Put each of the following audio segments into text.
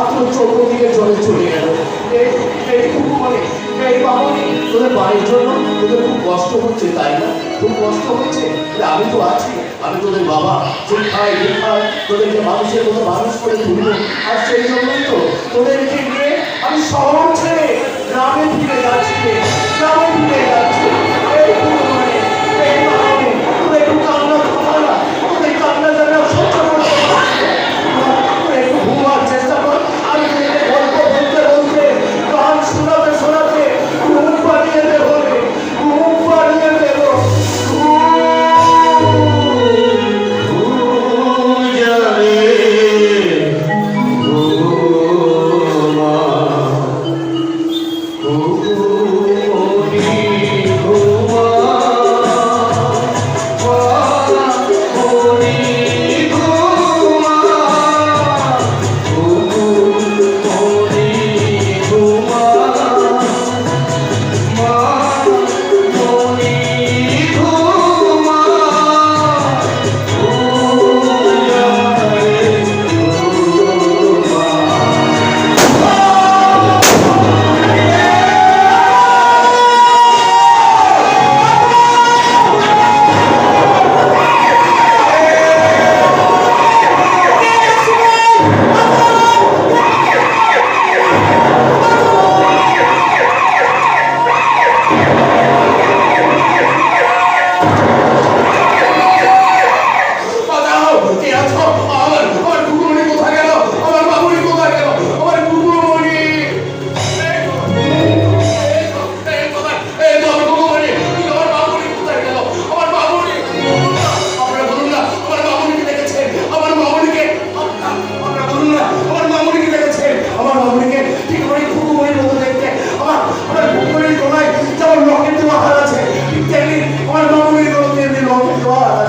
মাত্র চৌদ্দিকে চলে চলে গেল। এইটুকু মানে এই বাবনি তোদের বাড়ির জন্য তোদের খুব কষ্ট হচ্ছে, তাই না? খুব কষ্ট হচ্ছে? আমি তো আছি। আমি তোদের বাবা শিক্ষায় দীক্ষায় তোদেরকে মানুষের মতো মানুষ করে তুলব। আর সেই জন্যই তো তোদেরকে নিয়ে আমি শহর ছেড়ে গ্রামে ফিরে যাচ্ছি। গ্রামে ফিরে যাচ্ছি।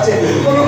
আছে কোনো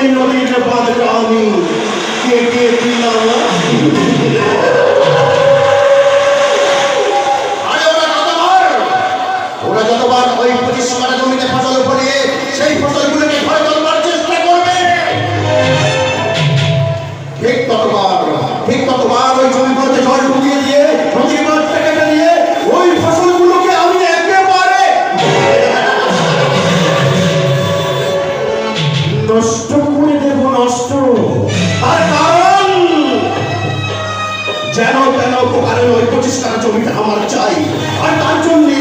সেই নদীর বাদ আমি। কে কে কি যেন তেন প্রকারের ওই প্রতিষ্ঠান জমিটা আমার চাই। আর তার জন্যে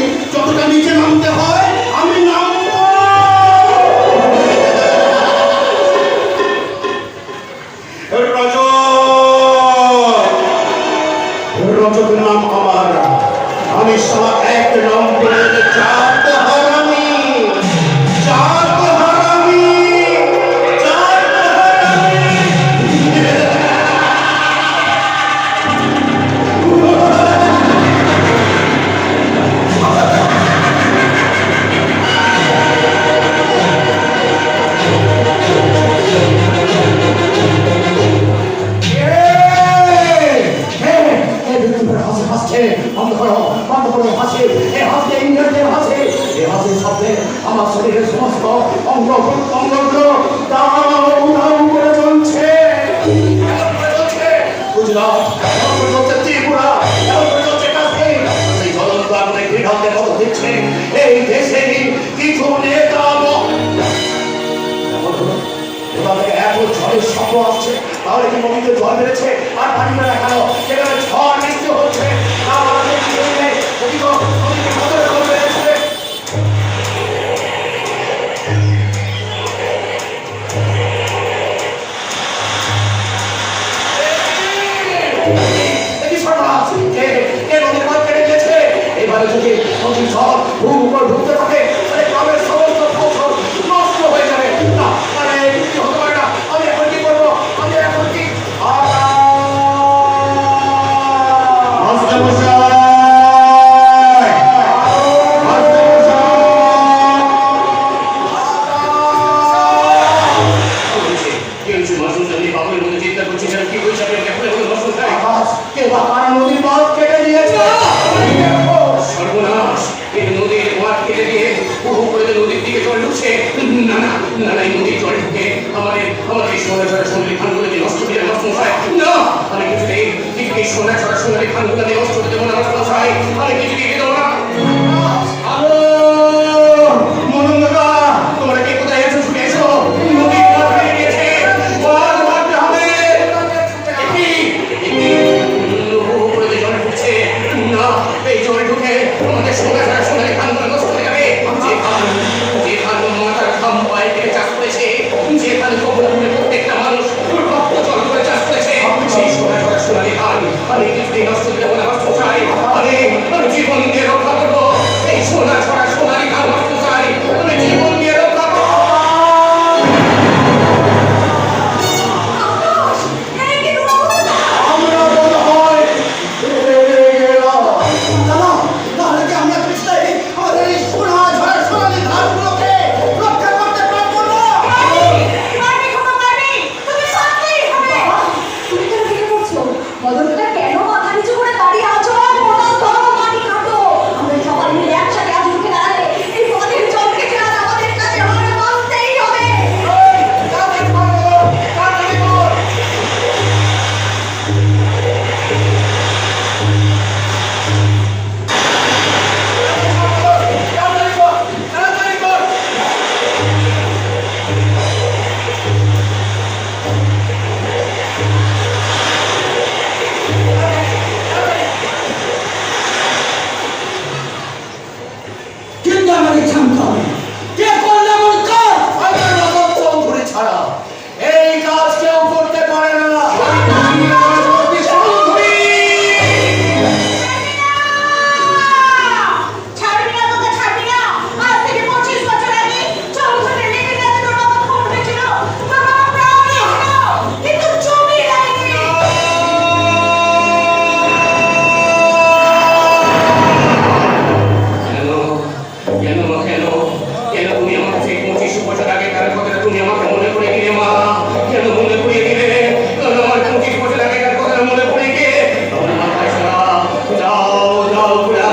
ঝড়ের শব্দ আসছে তাহলে কি নদীতে জল বেড়েছে? আর পানি মেলা কেন সেখানে ঝড়, বৃষ্টি হচ্ছে। এবারে যদি নদীর ঝড় মুক্তি অস্ত্র যেমন রাস্তা চাই অনেক কিছু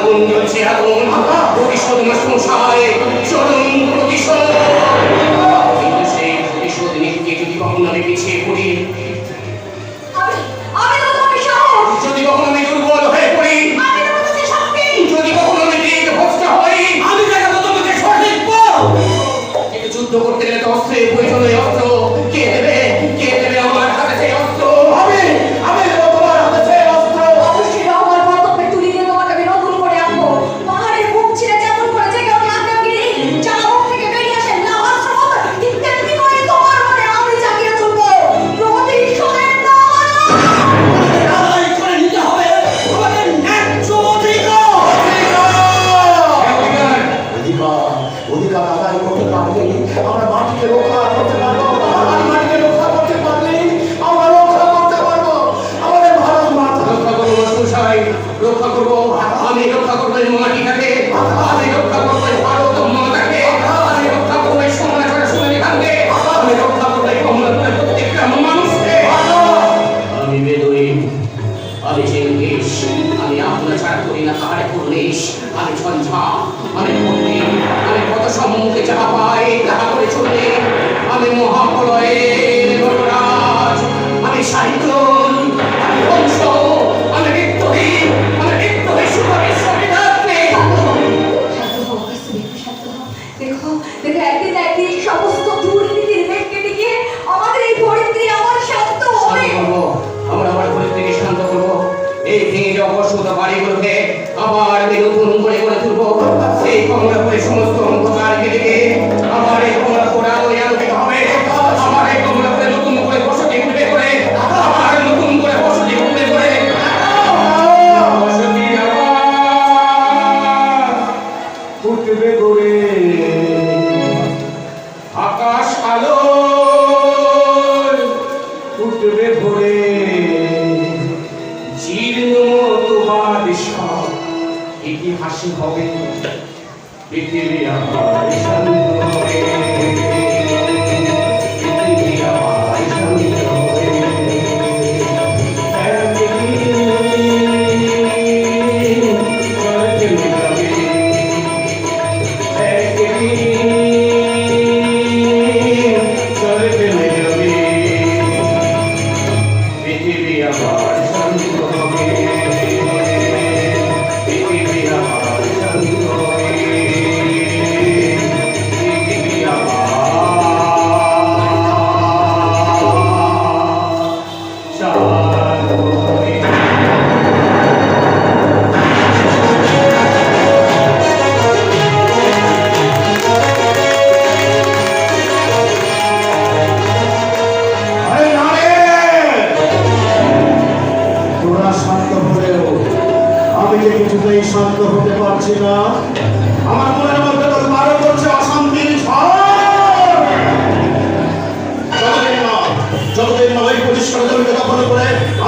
আগুন জ্বলছে আগুন। প্রতিশোধ মাসুম চরম প্রতিশোধ। সেই প্রতিশোধ নীতিকে যদি কখনো আমি পিছিয়ে পড়ি যদি কখনো আমি দুর্বল হয়ে যুদ্ধ করতে গেলে তো অস্ত্রের প্রয়োজন অস্ত্র অবশ্য বাড়িগুলোকে আবার নতুন করে করে তুলব। সেই কমলা করে সমস্ত অন্ধকার আবার এই কমলা পোড়া ওই আলোকে পৃথিবী আমার।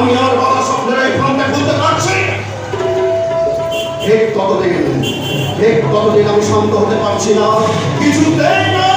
আমি আমার বাবা এই ফর্মটা খুলতে পারছি ঠিক ততদিন ঠিক ততদিন আমি শান্ত হতে পারছি না। কিছুতেই না